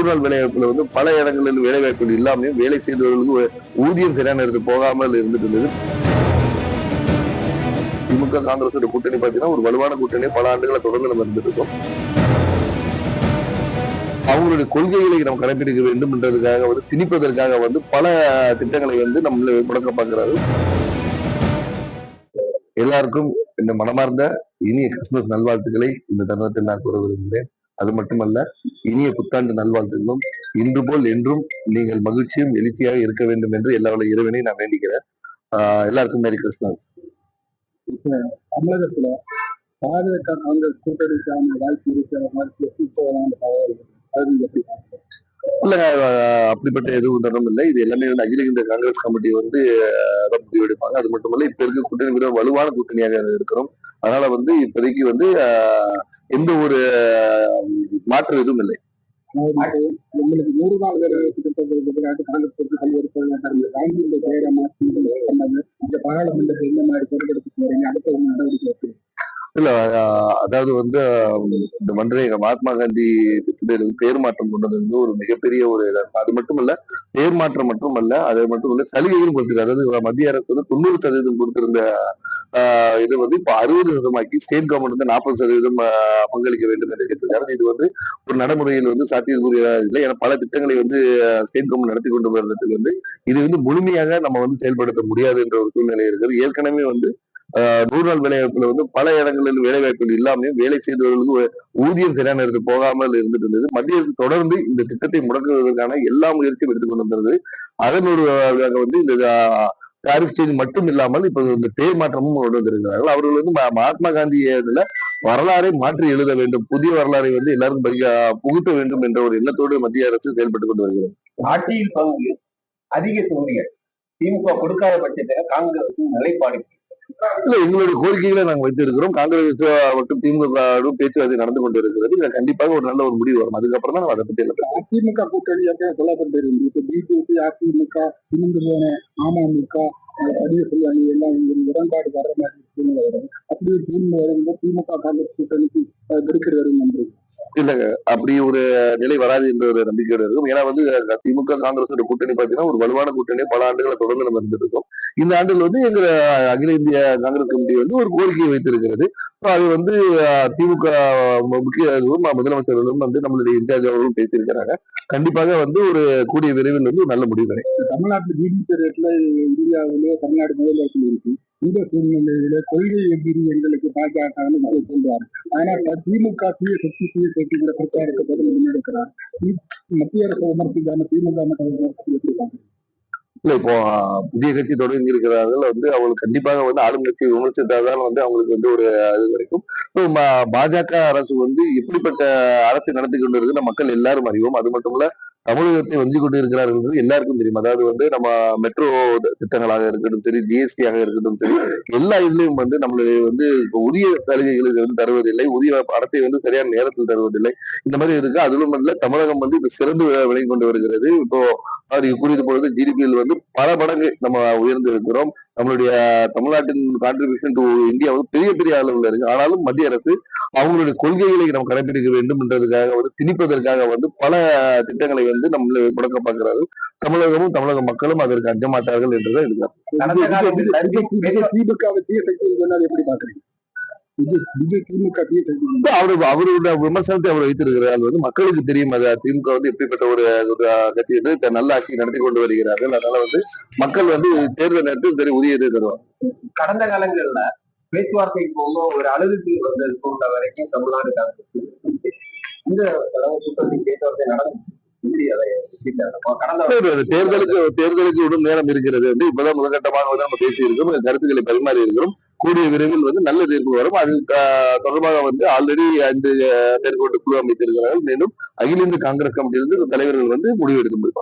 நூறு வேலைவாய்ப்புல வந்து பல இடங்களில் வேலைவாய்ப்புகள் இல்லாமையும் வேலை செய்தவர்களுக்கு ஊதியம் சரியான நேரத்தில் போகாமல் இருந்துட்டு இருந்தது. திமுக காங்கிரஸ் கூட்டணி பார்த்தீங்கன்னா ஒரு வலுவான கூட்டணி. பல ஆண்டுகளை தொடர்ந்து நம்ம இருந்துட்டு இருக்கோம். அவங்களுடைய கொள்கைகளை நம்ம கடைபிடிக்க வேண்டும் என்றதுக்காக வந்து திணிப்பதற்காக வந்து பல திட்டங்களை வந்து நம்மள முடக்க பார்க்கிறாரு எல்லாருக்கும் இந்த மனமார்ந்த இனிய கிறிஸ்துமஸ் நல்வாழ்த்துக்களை இந்த தருணத்தில் நான் கூற விரும்புகிறேன். அது மட்டுமல்ல இனிய புத்தாண்டு நல்வாழ்த்துகளும். இன்று போல் என்றும் நீங்கள் மகிழ்ச்சியும் எழுச்சியாக இருக்க வேண்டும் என்று எல்லாரோட இறைவனையும் நான் வேண்டிக்கிறேன். ஆஹ் எல்லாருக்கும் மேரி கிறிஸ்துமஸ் தமிழகத்துல பாஜக காங்கிரஸ் கூட்டணிக்கான வாய்ப்பு இருக்கிற மாதிரி சில தகவல் அது எப்படி இல்லைங்க அப்படிப்பட்ட எதுவும் தரம் இல்லை. இது எல்லாமே வந்து அகில இந்திய காங்கிரஸ் கமிட்டி வந்து ஆஹ் தான் முடிவெடுப்பாங்க. அது மட்டுமல்ல இப்ப இருக்க கூட்டணி விட வலுவான கூட்டணியாக இருக்கிறோம். அதனால வந்து இப்போதைக்கு வந்து எந்த ஒரு மாற்றம் எதுவும் இல்லை. உங்களுக்கு நூறு நாள் வேலை திட்டத்திற்கு எதிராக பெயரை மாற்றி இந்த பாராளுமன்றத்தை இந்த மாதிரி பொருட்படுத்தி போறீங்க அடுத்த நடவடிக்கை இருக்கு இல்ல அதாவது வந்து இந்த மன்றைய மகாத்மா காந்தி பேர் மாற்றம் கொண்டது வந்து ஒரு மிகப்பெரிய ஒரு அது மட்டும் இல்ல பேர் மாற்றம் மட்டும் அல்ல அது மட்டும் இல்ல சலுகைகளும் கொடுத்துருக்கு அதாவது மத்திய அரசு வந்து தொண்ணூறு சதவீதம் கொடுத்திருந்த ஆஹ் இது வந்து இப்ப அறுபது சதவீதமாக்கி ஸ்டேட் கவர்மெண்ட் வந்து நாற்பது சதவீதம் பங்களிக்க வேண்டும் என்று கேட்டிருக்காரு. இது வந்து ஒரு நடைமுறையில் வந்து சாத்தியக்கூடிய இல்லை. ஏன்னா பல திட்டங்களை வந்து ஸ்டேட் கவர்மெண்ட் நடத்தி கொண்டு வருவதற்கு வந்து இது வந்து முழுமையாக நம்ம வந்து செயல்படுத்த முடியாது என்ற ஒரு சூழ்நிலை இருக்குது. ஏற்கனவே வந்து நூறு நாள் வேலைவாய்ப்புல வந்து பல இடங்களில் வேலைவாய்ப்புகள் வாய்ப்புகள் வேலை செய்தவர்களுக்கு ஊதியம் சரியான நேரத்தில் போகாமல் இருந்துட்டு இருந்தது. மத்திய அரசு தொடர்ந்து இந்த திட்டத்தை முடக்குவதற்கான எல்லா முயற்சியும் எடுத்துக்கொண்டு வந்தது அதன் ஒரு வந்து இந்த டாரிஃப் சேஞ்ச் மட்டும் இல்லாமல் இப்ப இந்த பேர் மாற்றமும் கொண்டு வந்திருக்கிறார்கள். அவர்கள் வந்து ம- மகாத்மா காந்தி இதுல வரலாறை மாற்றி எழுத வேண்டும். புதிய வரலாறை வந்து எல்லாரும் புகுத்த வேண்டும் என்ற ஒரு எண்ணத்தோடு மத்திய அரசு செயல்பட்டுக் கொண்டு வருகிறது. ஆட்சியில் பங்கு அதிக தொகுதிகள். திமுக கொடுக்காத பட்சத்தில் காங்கிரஸ் நிலைப்பாடு இல்ல எங்களுடைய கோரிக்கைகளை நாங்கள் வைத்திருக்கிறோம். காங்கிரஸ் மற்றும் திமுக பேச்சுவார்த்தை நடந்து கொண்டு இருக்கிறது இதுல கண்டிப்பாக ஒரு நல்ல ஒரு முடிவு வரும். அதுக்கப்புறம் தான் நம்ம அதை பத்தி எல்லாம் திமுக அதிமுக கூட்டணி ஏற்கனவே சொல்லப்பட்டிருந்து இப்ப பிஜேபி அதிமுக இணைந்து போன அமமுக அடியசல் அணி எல்லாம் இங்க உடன்பாடு மாதிரி சூழ்நிலை வரும். அப்படி ஒரு சூழ்நிலை வரும்போது திமுக காங்கிரஸ் கூட்டணிக்கு கிடைக்கிற வரும் நன்றி அப்படி ஒரு நிலை வராது என்ற ஒரு நம்பிக்கையோட இருக்கும். ஏன்னா வந்து திமுக காங்கிரஸோட கூட்டணி பாத்தீங்கன்னா ஒரு வலுவான கூட்டணி. பல ஆண்டுகளை தொடர்ந்து நம்ம இருந்திருக்கோம். இந்த ஆண்டுகள் வந்து எங்க அகில இந்திய காங்கிரஸ் கமிட்டி வந்து ஒரு கோரிக்கையை வைத்திருக்கிறது. அது வந்து திமுக முக்கிய முதலமைச்சர்களும் வந்து நம்மளுடைய இன்சார்ஜ் அவர்களும் பேசியிருக்கிறாங்க. கண்டிப்பாக வந்து ஒரு கூடிய விரைவில் வந்து நல்ல முடிவு கிடைக்கும் தமிழ்நாட்டு ஜிடிபி ரேட்ல இந்தியாவிலே தமிழ்நாடு முதலிடத்தில் இருக்கு. இந்த சூழ்நிலையில கொள்கை எதிரி எங்களுக்கு பாஜகன்னு நிறைய சொல்றாரு ஆனா திமுக தீய சக்தி தீய சக்திங்கிற பிரச்சாரத்தை பதில் முன்னெடுக்கிறார். மத்திய அரசு விமர்சிக்காம திமுக மட்டும் விமர்சித்து எப்படி இல்ல இப்போ புதிய கட்சி தொடங்கி இருக்கிறார்கள் வந்து அவங்களுக்கு கண்டிப்பாக வந்து ஆளும் கட்சி விமர்சித்தால்தான் வந்து அவங்களுக்கு வந்து ஒரு இது கிடைக்கும். பாஜக அரசு வந்து எப்படிப்பட்ட அரசு நடத்தி கொண்டு இருக்கிற மக்கள் எல்லாரும் அறிவோம். அது மட்டும் இல்ல தமிழகத்தை வஞ்சி கொண்டு இருக்கிறார்கள் என்பது எல்லாருக்கும் தெரியும். அதாவது வந்து நம்ம மெட்ரோ திட்டங்களாக இருக்கட்டும் சரி ஜிஎஸ்டியாக இருக்கட்டும் சரி எல்லா இதுலையும் வந்து நம்மளுடைய வந்து இப்போ உரிய சலுகைகளுக்கு வந்து தருவதில்லை. உரிய பணத்தை வந்து சரியான நேரத்தில் தருவதில்லை. இந்த மாதிரி இருக்கு? அதிலும் இல்ல தமிழகம் வந்து இப்ப சிறந்து விளங்கி கொண்டு வருகிறது. இப்போ அவர் கூறியது பொழுது ஜிடிபியில் வந்து பல மடங்கு நம்ம உயர்ந்து இருக்கிறோம் நம்மளுடைய தமிழ்நாட்டின் கான்ட்ரிபியூஷன் டு இந்தியா வந்து பெரிய பெரிய அளவில் இருக்கு. ஆனாலும் மத்திய அரசு அவங்களுடைய கொள்கைகளை நம்ம கடைபிடிக்க வேண்டும் என்றதுக்காக வந்து திணிப்பதற்காக வந்து பல திட்டங்களை வந்து நம்மள முடக்க பார்க்கிறார்கள். தமிழகமும் தமிழக மக்களும் அதற்கு அஞ்ச மாட்டார்கள் என்றுதான் இருக்கிறார் திமுக தீய சக்தி சொன்னது எப்படி பாக்குறீங்க அவரு அவருடைய விமர்சனத்தை அவர் வைத்திருக்கிறார். வந்து மக்களுக்கு தெரியும் அது. திமுக வந்து எப்படிப்பட்ட ஒரு கட்சி வந்து நல்ல ஆட்சி நடத்தி கொண்டு வருகிறார்கள். அதனால வந்து மக்கள் வந்து தேர்தல் நேரத்தில் சரி உரிய தருவாங்க. கடந்த காலங்கள்ல பேச்சுவார்த்தை போக ஒரு அளவுக்கு வந்து போன்ற வரைக்கும் தமிழ்நாடு இந்த பேச்சுவார்த்தை நடந்து தேர்தலுக்கு தேர்தலுக்கு விடும் நேரம் இருக்கிறது. வந்து இப்பதான் முதற்கட்டமாக வந்து நம்ம பேசி இருக்கோம் கருத்துக்களை பரிமாறி இருக்கிறோம் கூடிய விரைவில் வந்து நல்ல தீர்ப்பு வரும். அது தொடர்பாக வந்து ஆல்ரெடி ஐந்து பேர் கொண்டு குழு அமைத்திருக்கிறார்கள். மேலும் அகில இந்திய காங்கிரஸ் கமிட்டியிலிருந்து தலைவர்கள் வந்து முடிவு எடுக்க முடியும்.